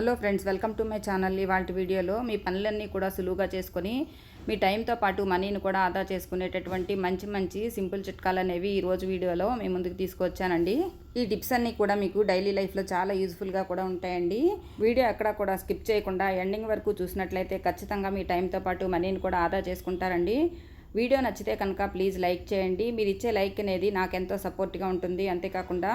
Hello friends welcome to my channel. ఇవాళ వీడియోలో మీ పనులన్నీ కూడా సులువుగా చేసుకొని మీ టైంతో పాటు మనీని కూడా ఆదా చేసుకునేటటువంటి మంచి మంచి సింపుల్ చిట్కాలు అనేవి ఈ రోజు వీడియోలో మీ ముందుకు తీసుకొచ్చానండి ఈ టిప్స్ అన్నీ కూడా మీకు డైలీ లైఫ్లో చాలా యూజ్ఫుల్గా కూడా ఉంటాయండి. వీడియో అక్కడ కూడా స్కిప్ చేయకుండా ఎండింగ్ వరకు చూసినట్లయితే ఖచ్చితంగా మీ టైంతో పాటు మనీని కూడా ఆదా చేసుకుంటారండి. వీడియో నచ్చితే కనుక ప్లీజ్ లైక్ చేయండి. మీరు ఇచ్చే లైక్ అనేది నాకెంతో సపోర్ట్గా ఉంటుంది. అంతేకాకుండా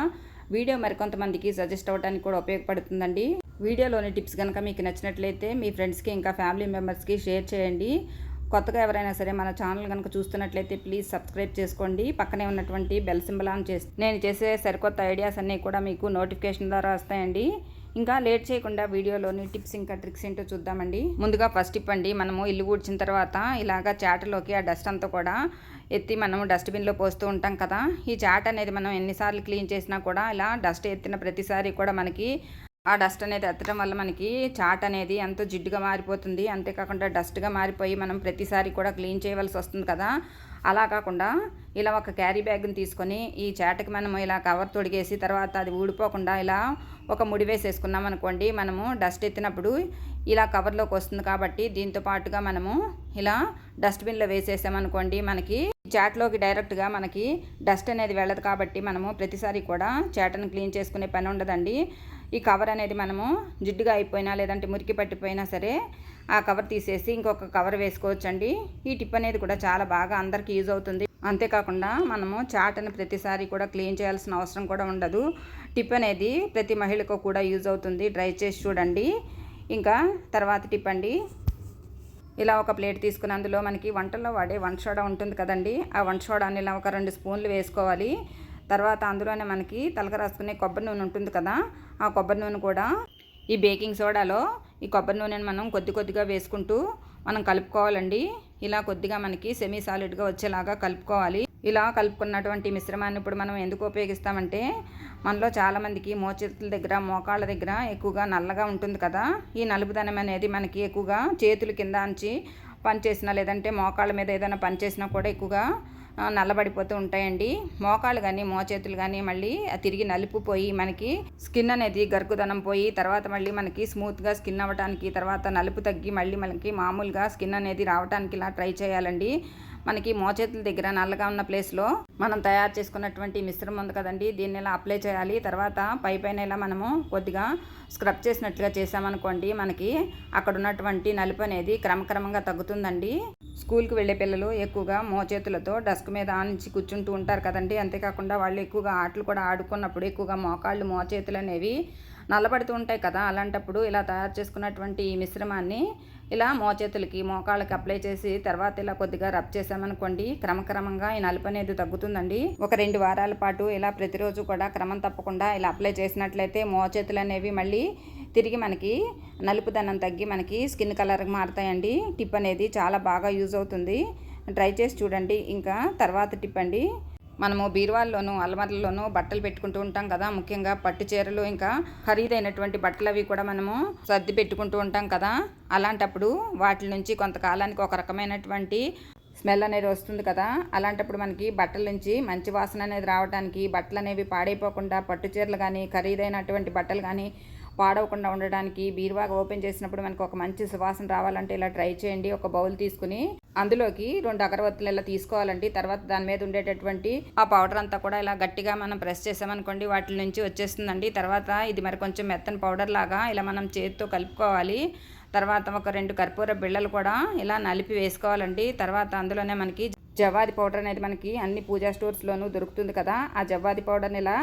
వీడియో మరికొంతమందికి సజెస్ట్ అవ్వడానికి కూడా ఉపయోగపడుతుందండి. వీడియోలోని టిప్స్ కనుక మీకు నచ్చినట్లయితే మీ ఫ్రెండ్స్కి ఇంకా ఫ్యామిలీ మెంబర్స్కి షేర్ చేయండి. కొత్తగా ఎవరైనా సరే మన ఛానల్ కనుక చూస్తున్నట్లయితే ప్లీజ్ సబ్స్క్రైబ్ చేసుకోండి. పక్కనే ఉన్నటువంటి బెల్ సింబల్ ఆన్ చేసి నేను చేసే సరికొత్త ఐడియాస్ అన్నీ కూడా మీకు నోటిఫికేషన్ ద్వారా వస్తాయండి. ఇంకా లేట్ చేయకుండా వీడియోలోని టిప్స్ ఇంకా ట్రిక్స్ ఏంటో చూద్దామండి. ముందుగా ఫస్ట్ టిప్ అండి మనము ఇల్లు ఊడ్చిన తర్వాత ఇలాగా చాటలోకి ఆ డస్ట్ అంతా కూడా ఎత్తి మనం డస్ట్బిన్లో పోస్తూ ఉంటాం కదా. ఈ చాట్ అనేది మనం ఎన్నిసార్లు క్లీన్ చేసినా కూడా ఇలా డస్ట్ ఎత్తిన ప్రతిసారి కూడా మనకి ఆ డస్ట్ అనేది ఎత్తడం వల్ల మనకి చాట్ అనేది ఎంతో జిడ్డుగా మారిపోతుంది. అంతేకాకుండా డస్ట్గా మారిపోయి మనం ప్రతిసారి కూడా క్లీన్ చేయవలసి వస్తుంది కదా. అలా కాకుండా ఇలా ఒక క్యారీ బ్యాగ్ని తీసుకొని ఈ చాటకి మనము ఇలా కవర్ తొడిగేసి తర్వాత అది ఊడిపోకుండా ఇలా ఒక ముడి వేసేసుకున్నాం అనుకోండి మనము డస్ట్ ఎత్తినప్పుడు ఇలా కవర్లోకి వస్తుంది కాబట్టి దీంతో పాటుగా మనము ఇలా డస్ట్బిన్లో వేసేసామనుకోండి మనకి చాట్లోకి డైరెక్ట్గా మనకి డస్ట్ అనేది వెళ్ళదు కాబట్టి మనము ప్రతిసారి కూడా చాటను క్లీన్ చేసుకునే పని ఉండదండి. ఈ కవర్ అనేది మనము జిడ్డుగా అయిపోయినా లేదంటే మురికి పట్టిపోయినా సరే ఆ కవర్ తీసేసి ఇంకొక కవర్ వేసుకోవచ్చండి. ఈ టిప్ అనేది కూడా చాలా బాగా అందరికీ యూజ్ అవుతుంది. అంతేకాకుండా మనము చాటను ప్రతిసారి కూడా క్లీన్ చేయాల్సిన అవసరం కూడా ఉండదు. టిప్ అనేది ప్రతి మహిళకు కూడా యూజ్ అవుతుంది. డ్రై చేసి చూడండి. ఇంకా తర్వాత టిప్ అండి. ఇలా ఒక ప్లేట్ తీసుకుని అందులో మనకి వంటల్లో వాడే వంట సోడా ఉంటుంది కదండి. ఆ వంట సోడాని ఇలా ఒక రెండు స్పూన్లు వేసుకోవాలి. తర్వాత అందులోనే మనకి తలక రాసుకునే కొబ్బరి నూనె ఉంటుంది కదా ఆ కొబ్బరి నూనె కూడా ఈ బేకింగ్ సోడాలో ఈ కొబ్బరి నూనెను మనం కొద్ది కొద్దిగా వేసుకుంటూ మనం కలుపుకోవాలండి. ఇలా కొద్దిగా మనకి సెమీ సాలిడ్గా వచ్చేలాగా కలుపుకోవాలి. ఇలా కలుపుకున్నటువంటి మిశ్రమాన్ని ఇప్పుడు మనం ఎందుకు ఉపయోగిస్తామంటే మనలో చాలామందికి మోచేతుల దగ్గర మోకాళ్ళ దగ్గర ఎక్కువగా నల్లగా ఉంటుంది కదా ఈ నలుపుదనం అనేది మనకి ఎక్కువగా చేతుల కింద అంచి పనిచేసినా లేదంటే మోకాళ్ళ మీద ఏదైనా పనిచేసినా కూడా ఎక్కువగా నల్లబడిపోతూ ఉంటాయండి. మోకాలు కానీ మోచేతులు కానీ మళ్ళీ తిరిగి నలిపిపోయి మనకి స్కిన్ అనేది గరుకుదనం పోయి తర్వాత మళ్ళీ మనకి స్మూత్గా స్కిన్ అవ్వడానికి తర్వాత నలుపు తగ్గి మళ్ళీ మనకి మామూలుగా స్కిన్ అనేది రావడానికి ఇలా ట్రై చేయాలండి. మనకి మోచేతుల దగ్గర నల్లగా ఉన్న ప్లేస్లో మనం తయారు చేసుకున్నటువంటి మిశ్రమం ఉంది కదండి. దీన్ని ఇలా అప్లై చేయాలి. తర్వాత పై పైన ఇలా మనము కొద్దిగా స్క్రబ్ చేసినట్లుగా చేసామనుకోండి మనకి అక్కడ ఉన్నటువంటి నలుపు అనేది క్రమక్రమంగా తగ్గుతుందండి. స్కూల్కి వెళ్ళే పిల్లలు ఎక్కువగా మోచేతులతో డస్క్ మీద ఆనించి కూర్చుంటూ ఉంటారు కదండి. అంతేకాకుండా వాళ్ళు ఎక్కువగా ఆటలు కూడా ఆడుకున్నప్పుడు ఎక్కువగా మోకాళ్ళు మోచేతులు అనేవి నల్లబడుతూ ఉంటాయి కదా. అలాంటప్పుడు ఇలా తయారు చేసుకున్నటువంటి ఈ మిశ్రమాన్ని ఇలా మోచేతులకి మోకాళ్ళకి అప్లై చేసి తర్వాత ఇలా కొద్దిగా రబ్ చేసామనుకోండి క్రమక్రమంగా ఈ నలుపు అనేది తగ్గుతుందండి. ఒక రెండు వారాల పాటు ఇలా ప్రతిరోజు కూడా క్రమం తప్పకుండా ఇలా అప్లై చేసినట్లయితే మోచేతులు అనేవి మళ్ళీ తిరిగి మనకి నలుపుదనం తగ్గి మనకి స్కిన్ కలర్ మారుతాయండి. టిప్ అనేది చాలా బాగా యూజ్ అవుతుంది. ట్రై చేసి చూడండి. ఇంకా తర్వాత టిప్ అండి. మనము బీరువాల్లోనూ అలమరల్లోనూ బట్టలు పెట్టుకుంటూ ఉంటాం కదా. ముఖ్యంగా పట్టు చీరలు ఇంకా ఖరీదైనటువంటి బట్టలు అవి కూడా మనము సర్ది పెట్టుకుంటూ ఉంటాం కదా. అలాంటప్పుడు వాటి నుంచి కొంతకాలానికి ఒక రకమైనటువంటి స్మెల్ అనేది వస్తుంది కదా. అలాంటప్పుడు మనకి బట్టల నుంచి మంచి వాసన అనేది రావడానికి బట్టలు అనేవి పాడైపోకుండా పట్టు చీరలు కానీ ఖరీదైనటువంటి బట్టలు కానీ పాడవకుండా ఉండడానికి బీరువాగా ఓపెన్ చేసినప్పుడు మనకు ఒక మంచి సువాసన రావాలంటే ఇలా ట్రై చేయండి. ఒక బౌల్ తీసుకుని అందులోకి రెండు అగరవత్తులు ఇలా తీసుకోవాలండి. తర్వాత దాని మీద ఉండేటటువంటి ఆ పౌడర్ అంతా కూడా ఇలా గట్టిగా మనం ప్రెస్ చేసామనుకోండి వాటి నుంచి వచ్చేస్తుందండి. తర్వాత ఇది మరి కొంచెం మెత్తని పౌడర్ లాగా ఇలా మనం చేతితో కలుపుకోవాలి. తర్వాత ఒక రెండు కర్పూర బిళ్ళలు కూడా ఇలా నలిపి వేసుకోవాలండి. తర్వాత అందులోనే మనకి జవ్వాది పౌడర్ అనేది మనకి అన్ని పూజా స్టోర్స్లోనూ దొరుకుతుంది కదా. ఆ జవ్వాది పౌడర్ని ఇలా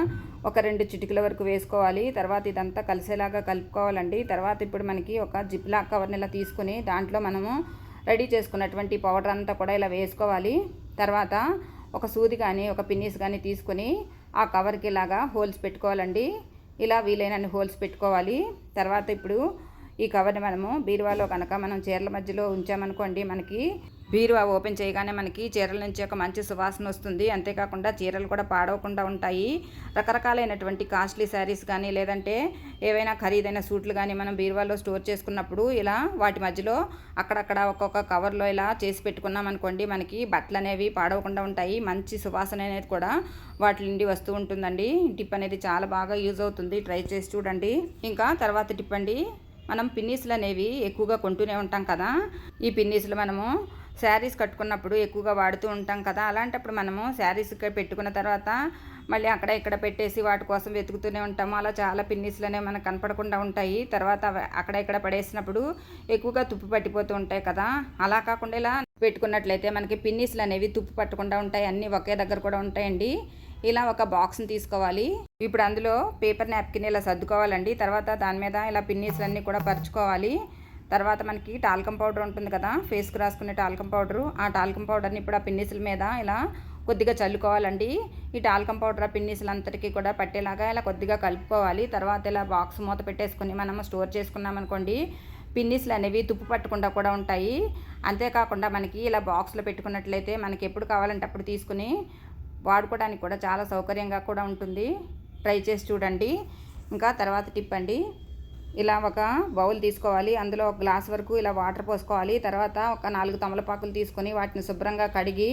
ఒక రెండు చిటికల వరకు వేసుకోవాలి. తర్వాత ఇదంతా కలిసేలాగా కలుపుకోవాలండి. తర్వాత ఇప్పుడు మనకి ఒక జిప్లా కవర్ని ఇలా తీసుకుని దాంట్లో మనము రెడీ చేసుకున్నటువంటి పౌడర్ అంతా కూడా ఇలా వేసుకోవాలి. తర్వాత ఒక సూది కానీ ఒక పిన్నీస్ కానీ తీసుకొని ఆ కవర్కి ఇలాగా హోల్స్ పెట్టుకోవాలండి. ఇలా వీలైనన్ని హోల్స్ పెట్టుకోవాలి. తర్వాత ఇప్పుడు ఈ కవర్ని మనము బీరువాలో కనుక మనం చీరల మధ్యలో ఉంచామనుకోండి మనకి బీరువా ఓపెన్ చేయగానే మనకి చీరల నుంచి ఒక మంచి సువాసన వస్తుంది. అంతేకాకుండా చీరలు కూడా పాడవకుండా ఉంటాయి. రకరకాలైనటువంటి కాస్ట్లీ శారీస్ కానీ లేదంటే ఏవైనా ఖరీదైన సూట్లు కానీ మనం బీరువాలో స్టోర్ చేసుకున్నప్పుడు ఇలా వాటి మధ్యలో అక్కడక్కడ ఒక్కొక్క కవర్లో ఇలా చేసి పెట్టుకున్నాం అనుకోండి మనకి బట్టలు అనేవి పాడవకుండా ఉంటాయి. మంచి సువాసన అనేది కూడా వాటి నుండి వస్తూ ఉంటుందండి. టిప్ అనేది చాలా బాగా యూజ్ అవుతుంది. ట్రై చేసి చూడండి. ఇంకా తర్వాత టిప్ అండి. మనం పిన్నీసులు అనేవి ఎక్కువగా కొంటూనే ఉంటాం కదా. ఈ పిన్నీసులు మనము శారీస్ కట్టుకున్నప్పుడు ఎక్కువగా వాడుతూ ఉంటాం కదా. అలాంటప్పుడు మనము శారీస్ పెట్టుకున్న తర్వాత మళ్ళీ అక్కడ ఇక్కడ పెట్టేసి వాటి కోసం వెతుకుతూనే ఉంటాము. అలా చాలా పిన్నీసులు అనేవి మనకు కనపడకుండా ఉంటాయి. తర్వాత అక్కడ ఇక్కడ పడేసినప్పుడు ఎక్కువగా తుప్పు పట్టిపోతూ ఉంటాయి కదా. అలా కాకుండా ఇలా పెట్టుకున్నట్లయితే మనకి పిన్నీసులు అనేవి తుప్పు పట్టకుండా ఉంటాయి. అన్నీ ఒకే దగ్గర కూడా ఉంటాయండి. ఇలా ఒక బాక్స్ని తీసుకోవాలి. ఇప్పుడు అందులో పేపర్ నాప్కిన్ ఇలా సర్దుకోవాలండి. తర్వాత దాని మీద ఇలా పిన్నీసులన్నీ కూడా పరుచుకోవాలి. తర్వాత మనకి టాల్కం పౌడర్ ఉంటుంది కదా ఫేస్కి రాసుకునే టాల్కం పౌడరు ఆ టాల్కం పౌడర్ని ఇప్పుడు ఆ పిన్నీసుల మీద ఇలా కొద్దిగా చల్లుకోవాలండి. ఈ టాల్కం పౌడర్ ఆ పిన్నీసులంతటికీ కూడా పట్టేలాగా ఇలా కొద్దిగా కలుపుకోవాలి. తర్వాత ఇలా బాక్స్ మూత పెట్టేసుకుని మనం స్టోర్ చేసుకున్నాం అనుకోండి పిన్నీసులు అనేవి తుప్పు పట్టకుండా కూడా ఉంటాయి. అంతేకాకుండా మనకి ఇలా బాక్స్లో పెట్టుకున్నట్లయితే మనకి ఎప్పుడు కావాలంటే అప్పుడు తీసుకుని వాడుకోవడానికి కూడా చాలా సౌకర్యంగా కూడా ఉంటుంది. ట్రై చేసి చూడండి. ఇంకా తర్వాత టిప్ అండి. ఇలా ఒక బౌల్ తీసుకోవాలి. అందులో ఒక గ్లాస్ వరకు ఇలా వాటర్ పోసుకోవాలి. తర్వాత ఒక నాలుగు తమలపాకులు తీసుకొని వాటిని శుభ్రంగా కడిగి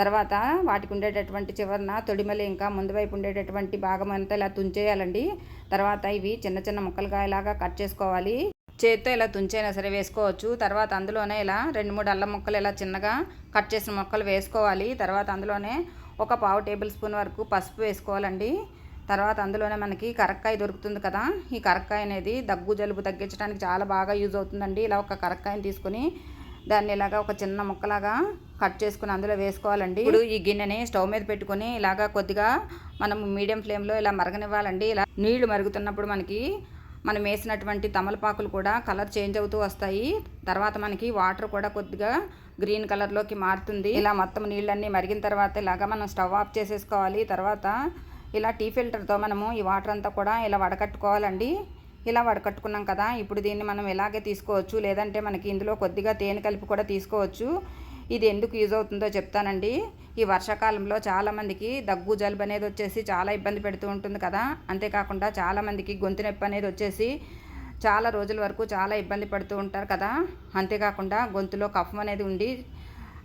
తర్వాత వాటికి ఉండేటటువంటి చివరన తొడిమలి ఇంకా ముందు వైపు ఉండేటటువంటి భాగం అంతా ఇలా తుంచేయాలండి. తర్వాత ఇవి చిన్న చిన్న ముక్కలుగా ఇలాగా కట్ చేసుకోవాలి. చేత్తో ఇలా తుంచైనా సరే వేసుకోవచ్చు. తర్వాత అందులోనే ఇలా రెండు మూడు అల్లం ముక్కలు ఇలా చిన్నగా కట్ చేసిన ముక్కలు వేసుకోవాలి. తర్వాత అందులోనే ఒక పావు టేబుల్ స్పూన్ వరకు పసుపు వేసుకోవాలండి. తర్వాత అందులోనే మనకి కరక్కాయ దొరుకుతుంది కదా. ఈ కరక్కాయ అనేది దగ్గు జలుబు తగ్గించడానికి చాలా బాగా యూజ్ అవుతుందండి. ఇలా ఒక కరక్కాయని తీసుకొని దాన్ని ఇలాగా ఒక చిన్న ముక్కలాగా కట్ చేసుకుని అందులో వేసుకోవాలండి. ఇప్పుడు ఈ గిన్నెని స్టవ్ మీద పెట్టుకొని ఇలాగా కొద్దిగా మనం మీడియం ఫ్లేమ్లో ఇలా మరగనివ్వాలండి. ఇలా నీళ్ళు మరుగుతున్నప్పుడు మనకి మనం వేసినటువంటి తమలపాకులు కూడా కలర్ చేంజ్ అవుతూ వస్తాయి. తర్వాత మనకి వాటర్ కూడా కొద్దిగా గ్రీన్ కలర్లోకి మారుతుంది. ఇలా మొత్తం నీళ్ళన్నీ మరిగిన తర్వాత ఇలాగా మనం స్టవ్ ఆఫ్ చేసేసుకోవాలి. తర్వాత ఇలా టీ ఫిల్టర్తో మనము ఈ వాటర్ అంతా కూడా ఇలా వడకట్టుకోవాలండి. ఇలా వడకట్టుకున్నాం కదా ఇప్పుడు దీన్ని మనం ఇలాగే తీసుకోవచ్చు. లేదంటే మనకి ఇందులో కొద్దిగా తేనె కలిపి కూడా తీసుకోవచ్చు. ఇది ఎందుకు యూజ్ అవుతుందో చెప్తానండి. ఈ వర్షాకాలంలో చాలామందికి దగ్గు జలుబు అనేది వచ్చేసి చాలా ఇబ్బంది పెడుతూ ఉంటుంది కదా. అంతేకాకుండా చాలామందికి గొంతు నొప్పి అనేది వచ్చేసి చాలా రోజుల వరకు చాలా ఇబ్బంది పడుతూ ఉంటారు కదా. అంతేకాకుండా గొంతులో కఫం అనేది ఉండి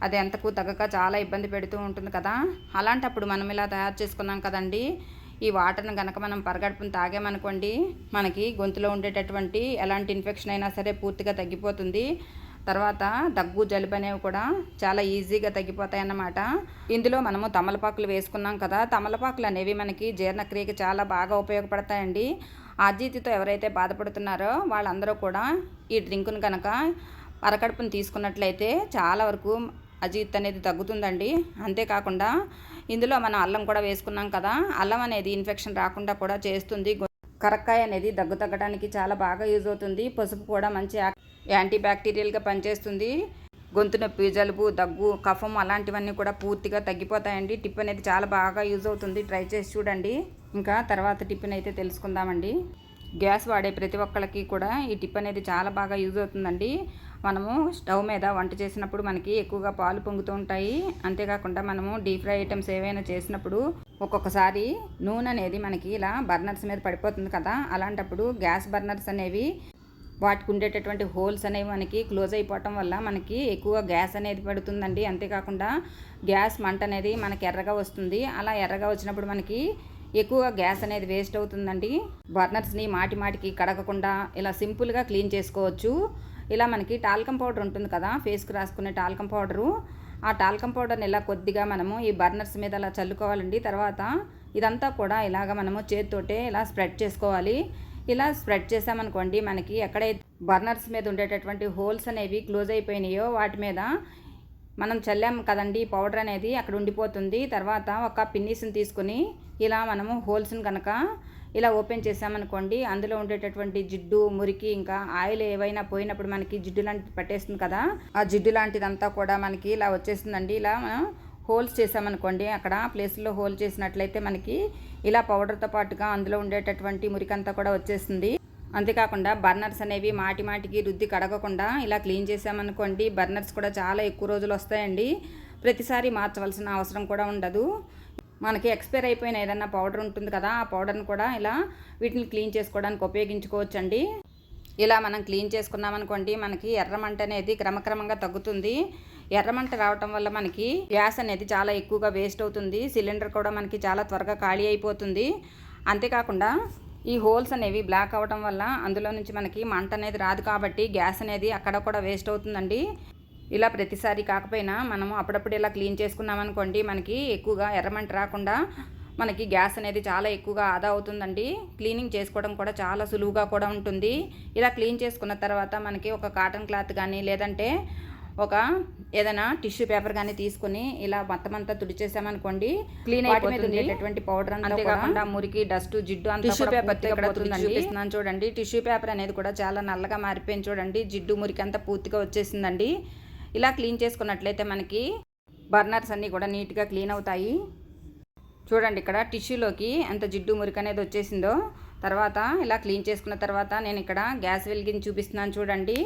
అది ఎంతకు తగ్గక చాలా ఇబ్బంది పెడుతూ ఉంటుంది కదా. అలాంటప్పుడు మనం ఇలా తయారు చేసుకున్నాం కదండి. ఈ వాటర్ని కనుక మనం పరగడుపుని తాగామనుకోండి మనకి గొంతులో ఉండేటటువంటి ఎలాంటి ఇన్ఫెక్షన్ అయినా సరే పూర్తిగా తగ్గిపోతుంది. తర్వాత దగ్గు జలుబు అనేవి కూడా చాలా ఈజీగా తగ్గిపోతాయి అన్నమాట ఇందులో మనము తమలపాకులు వేసుకున్నాం కదా తమలపాకులు అనేవి మనకి జీర్ణక్రియకి చాలా బాగా ఉపయోగపడతాయండి. ఆర్జీతితో ఎవరైతే బాధపడుతున్నారో వాళ్ళందరూ కూడా ఈ డ్రింకును కనుక అరకడుపుని తీసుకున్నట్లయితే చాలా వరకు అజీత్ అనేది తగ్గుతుందండి. అంతేకాకుండా ఇందులో మనం అల్లం కూడా వేసుకున్నాం కదా అల్లం అనేది ఇన్ఫెక్షన్ రాకుండా కూడా చేస్తుంది. కరక్కాయ అనేది దగ్గు తగ్గడానికి చాలా బాగా యూజ్ అవుతుంది. పసుపు కూడా మంచి యాంటీ బ్యాక్టీరియల్గా పనిచేస్తుంది. గొంతు నొప్పి జలుబు దగ్గు కఫం అలాంటివన్నీ కూడా పూర్తిగా తగ్గిపోతాయండి. టిప్ అనేది చాలా బాగా యూజ్ అవుతుంది. ట్రై చేసి చూడండి. ఇంకా తర్వాత టిప్ని అయితే తెలుసుకుందామండి. గ్యాస్ వాడే ప్రతి ఒక్కళ్ళకి కూడా ఈ టిప్ అనేది చాలా బాగా యూజ్ అవుతుందండి. మనము స్టవ్ మీద వంట చేసినప్పుడు మనకి ఎక్కువగా పాలు పొంగుతూ ఉంటాయి. అంతేకాకుండా మనము డీప్ ఫ్రై ఐటమ్స్ ఏవైనా చేసినప్పుడు ఒక్కొక్కసారి నూనె అనేది మనకి ఇలా బర్నర్స్ మీద పడిపోతుంది కదా అలాంటప్పుడు గ్యాస్ బర్నర్స్ అనేవి వాటికి ఉండేటటువంటి హోల్స్ అనేవి మనకి క్లోజ్ అయిపోవటం వల్ల మనకి ఎక్కువ గ్యాస్ అనేది పడుతుందండి. అంతేకాకుండా గ్యాస్ మంట అనేది మనకి ఎర్రగా వస్తుంది. అలా ఎర్రగా వచ్చినప్పుడు మనకి ఎక్కువగా గ్యాస్ అనేది వేస్ట్ అవుతుందండి. బర్నర్స్ని మాటి మాటికి కడగకుండా ఇలా సింపుల్గా క్లీన్ చేసుకోవచ్చు. ఇలా మనకి టాల్కం పౌడర్ ఉంటుంది కదా ఫేస్కి రాసుకునే టాల్కం పౌడరు. ఆ టాల్కం పౌడర్ని ఇలా కొద్దిగా మనము ఈ బర్నర్స్ మీద అలా చల్లుకోవాలండి. తర్వాత ఇదంతా కూడా ఇలాగ మనము చేతితోటే ఇలా స్ప్రెడ్ చేసుకోవాలి. ఇలా స్ప్రెడ్ చేసామనుకోండి మనకి ఎక్కడైతే బర్నర్స్ మీద ఉండేటటువంటి హోల్స్ అనేవి క్లోజ్ అయిపోయినాయో వాటి మీద మనం చల్లాము కదండి పౌడర్ అనేది అక్కడ ఉండిపోతుంది. తర్వాత ఒక పిన్నీస్ని తీసుకుని ఇలా మనము హోల్స్ని కనుక ఇలా ఓపెన్ చేసామనుకోండి అందులో ఉండేటటువంటి జిడ్డు మురికి ఇంకా ఆయిల్ ఏవైనా పోయినప్పుడు మనకి జిడ్డు లాంటిది పట్టేస్తుంది కదా ఆ జిడ్డు లాంటిదంతా కూడా మనకి ఇలా వచ్చేస్తుందండి. ఇలా మనం హోల్స్ చేసామనుకోండి అక్కడ ప్లేస్లో హోల్ చేసినట్లయితే మనకి ఇలా పౌడర్తో పాటుగా అందులో ఉండేటటువంటి మురికంతా కూడా వచ్చేస్తుంది. అంతేకాకుండా బర్నర్స్ అనేవి మాటి మాటికి రుద్ది కడగకుండా ఇలా క్లీన్ చేసామనుకోండి బర్నర్స్ కూడా చాలా ఎక్కువ రోజులు వస్తాయండి. ప్రతిసారి మార్చవలసిన అవసరం కూడా ఉండదు. మనకి ఎక్స్పైర్ అయిపోయిన ఏదన్నా పౌడర్ ఉంటుంది కదా ఆ పౌడర్ని కూడా ఇలా వీటిని క్లీన్ చేసుకోవడానికి ఉపయోగించుకోవచ్చండి. ఇలా మనం క్లీన్ చేసుకున్నామనుకోండి మనకి ఎర్రమంట అనేది క్రమక్రమంగా తగ్గుతుంది. ఎర్రమంట రావటం వల్ల మనకి గ్యాస్ అనేది చాలా ఎక్కువగా వేస్ట్ అవుతుంది. సిలిండర్ కూడా మనకి చాలా త్వరగా ఖాళీ అయిపోతుంది. అంతేకాకుండా ఈ హోల్స్ అనేవి బ్లాక్ అవ్వడం వల్ల అందులో నుంచి మనకి మంట అనేది రాదు కాబట్టి గ్యాస్ అనేది అక్కడ కూడా వేస్ట్ అవుతుందండి. ఇలా ప్రతిసారి కాకపోయినా మనము అప్పుడప్పుడు ఇలా క్లీన్ చేసుకున్నాం అనుకోండి మనకి ఎక్కువగా ఎర్రమంట రాకుండా మనకి గ్యాస్ అనేది చాలా ఎక్కువగా ఆదా అవుతుందండి. క్లీనింగ్ చేసుకోవడం కూడా చాలా సులువుగా కూడా ఉంటుంది. ఇలా క్లీన్ చేసుకున్న తర్వాత మనకి ఒక కాటన్ క్లాత్ కానీ లేదంటే ఒక ఏదైనా టిష్యూ పేపర్ కానీ తీసుకుని ఇలా మొత్తం అంతా తుడిచేసామనుకోండి క్లీన్ అయిపోతుంది. పౌడర్ అంతేకాకుండా మురికి డస్ట్ జిడ్డు అంతా టిష్యూ పేపర్ చూపిస్తున్నాను చూడండి. టిష్యూ పేపర్ అనేది కూడా చాలా నల్లగా మారిపోయింది చూడండి. జిడ్డు మురికి అంతా పూర్తిగా వచ్చేసిందండి. ఇలా క్లీన్ చేసుకున్నట్లయితే మనకి బర్నర్స్ అన్నీ కూడా నీట్గా క్లీన్ అవుతాయి. చూడండి ఇక్కడ టిష్యూలోకి ఎంత జిడ్డు మురికి అనేది వచ్చేసిందో. తర్వాత ఇలా క్లీన్ చేసుకున్న తర్వాత నేను ఇక్కడ గ్యాస్ వెలిగించి చూపిస్తున్నాను చూడండి.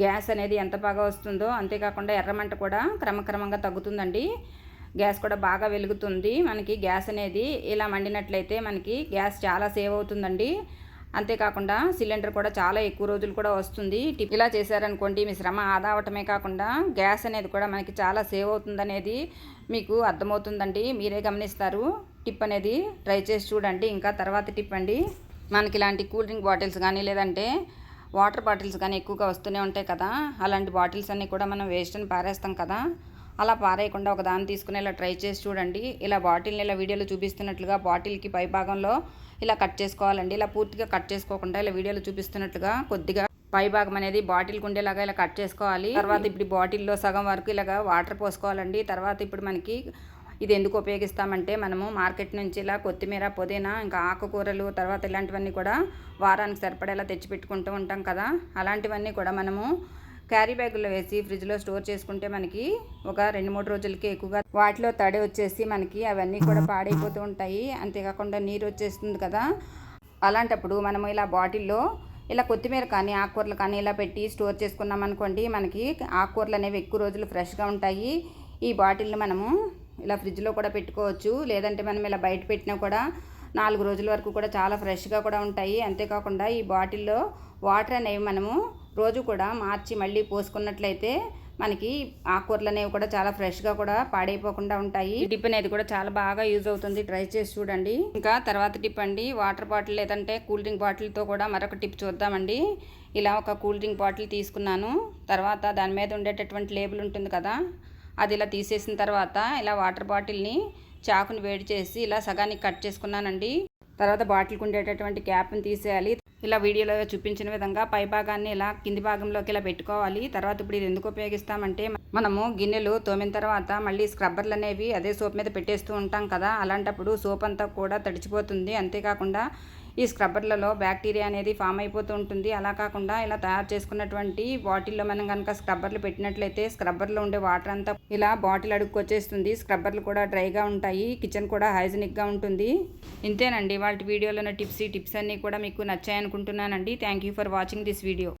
గ్యాస్ అనేది ఎంత బాగా వస్తుందో అంతేకాకుండా ఎర్రమంట కూడా క్రమక్రమంగా తగ్గుతుందండి. గ్యాస్ కూడా బాగా వెలుగుతుంది. మనకి గ్యాస్ అనేది ఇలా మండినట్లయితే మనకి గ్యాస్ చాలా సేవ్ అవుతుందండి. అంతేకాకుండా సిలిండర్ కూడా చాలా ఎక్కువ రోజులు కూడా వస్తుంది. ఇలా చేశారనుకోండి మీ శ్రమ ఆదా అవటమే కాకుండా గ్యాస్ అనేది కూడా మనకి చాలా సేవ్ అవుతుందనేది మీకు అర్థమవుతుందండి. మీరే గమనిస్తారు. టిప్ అనేది ట్రై చేసి చూడండి. ఇంకా తర్వాత టిప్ అండి. మనకి ఇలాంటి కూల్ డ్రింక్ బాటిల్స్ కానీ లేదంటే వాటర్ బాటిల్స్ కానీ ఎక్కువగా వస్తూనే ఉంటాయి కదా. అలాంటి బాటిల్స్ అన్నీ కూడా మనం వేస్ట్ అని పారేస్తాం కదా. అలా పారేయకుండా ఒక దాన్ని తీసుకుని ఇలా ట్రై చేసి చూడండి. ఇలా బాటిల్ని ఇలా వీడియోలో చూపిస్తున్నట్లుగా బాటిల్కి పై భాగంలో ఇలా కట్ చేసుకోవాలండి. ఇలా పూర్తిగా కట్ చేసుకోకుండా ఇలా వీడియోలో చూపిస్తున్నట్లుగా కొద్దిగా పై భాగం అనేది బాటిల్ ఉండేలాగా ఇలా కట్ చేసుకోవాలి. తర్వాత ఇప్పుడు బాటిల్లో సగం వరకు ఇలాగా వాటర్ పోసుకోవాలండి. తర్వాత ఇప్పుడు మనకి ఇది ఎందుకు ఉపయోగిస్తామంటే మనము మార్కెట్ నుంచి ఇలా కొత్తిమీర పుదీనా ఇంకా ఆకుకూరలు తర్వాత ఇలాంటివన్నీ కూడా వారానికి సరిపడేలా తెచ్చిపెట్టుకుంటూ ఉంటాం కదా. అలాంటివన్నీ కూడా మనము క్యారీ బ్యాగుల్లో వేసి ఫ్రిడ్జ్లో స్టోర్ చేసుకుంటే మనకి ఒక రెండు మూడు రోజులకి ఎక్కువగా వాటిలో తడి వచ్చేసి మనకి అవన్నీ కూడా పాడైపోతూ ఉంటాయి. అంతేకాకుండా నీరు వచ్చేస్తుంది కదా. అలాంటప్పుడు మనము ఇలా బాటిల్లో ఇలా కొత్తిమీర కానీ ఆకుకూరలు కానీ ఇలా పెట్టి స్టోర్ చేసుకున్నాం అనుకోండి మనకి ఆకుకూరలు అనేవి ఎక్కువ రోజులు ఫ్రెష్గా ఉంటాయి. ఈ బాటిల్ని మనము ఇలా ఫ్రిడ్జ్లో కూడా పెట్టుకోవచ్చు. లేదంటే మనం ఇలా బయట పెట్టినా కూడా నాలుగు రోజుల వరకు కూడా చాలా ఫ్రెష్గా కూడా ఉంటాయి. అంతేకాకుండా ఈ బాటిల్లో వాటర్ అనేవి మనము రోజు కూడా మార్చి మళ్ళీ పోసుకున్నట్లయితే మనకి ఆకుకూరలు అనేవి కూడా చాలా ఫ్రెష్గా కూడా పాడైపోకుండా ఉంటాయి. టిప్ అనేది కూడా చాలా బాగా యూజ్ అవుతుంది. ట్రై చేసి చూడండి. ఇంకా తర్వాత టిప్ అండి. వాటర్ బాటిల్ లేదంటే కూల్ డ్రింక్ బాటిల్తో కూడా మరొక టిప్ చూద్దామండి. ఇలా ఒక కూల్ డ్రింక్ బాటిల్ తీసుకున్నాను. తర్వాత దాని మీద ఉండేటటువంటి లేబుల్ ఉంటుంది కదా అది ఇలా తీసేసిన తర్వాత ఇలా వాటర్ బాటిల్ని చాకుని వేడి చేసి ఇలా సగానికి కట్ చేసుకున్నానండి. తర్వాత బాటిల్కి ఉండేటటువంటి క్యాప్ని తీసేయాలి. ఇలా వీడియోలో చూపించిన విధంగా పై భాగాన్ని ఇలా కింది భాగంలోకి ఇలా పెట్టుకోవాలి. తర్వాత ఇప్పుడు ఇది ఎందుకు ఉపయోగిస్తామంటే మనము గిన్నెలు తోమిన తర్వాత మళ్ళీ స్క్రబ్బర్లు అనేవి అదే సోప్ మీద పెట్టేస్తూ ఉంటాం కదా. అలాంటప్పుడు సోప్ అంతా కూడా తడిచిపోతుంది. అంతేకాకుండా ఈ స్క్రబ్బర్లలో బ్యాక్టీరియా అనేది ఫామ్ అయిపోతూ ఉంటుంది. అలా కాకుండా ఇలా తయారు చేసుకున్నటువంటి బాటిల్లో మనం కనుక స్క్రబ్బర్లు పెట్టినట్లయితే స్క్రబ్బర్లో ఉండే వాటర్ అంతా ఇలా బాటిల్ అడుక్కు వచ్చేస్తుంది. స్క్రబ్బర్లు కూడా డ్రైగా ఉంటాయి. కిచెన్ కూడా హైజీనిక్గా ఉంటుంది. ఇంతేనండి. వాటి వీడియోలో టిప్స్ టిప్స్ అన్నీ కూడా మీకు నచ్చాయనుకుంటున్నానండి. Thank you for watching this video.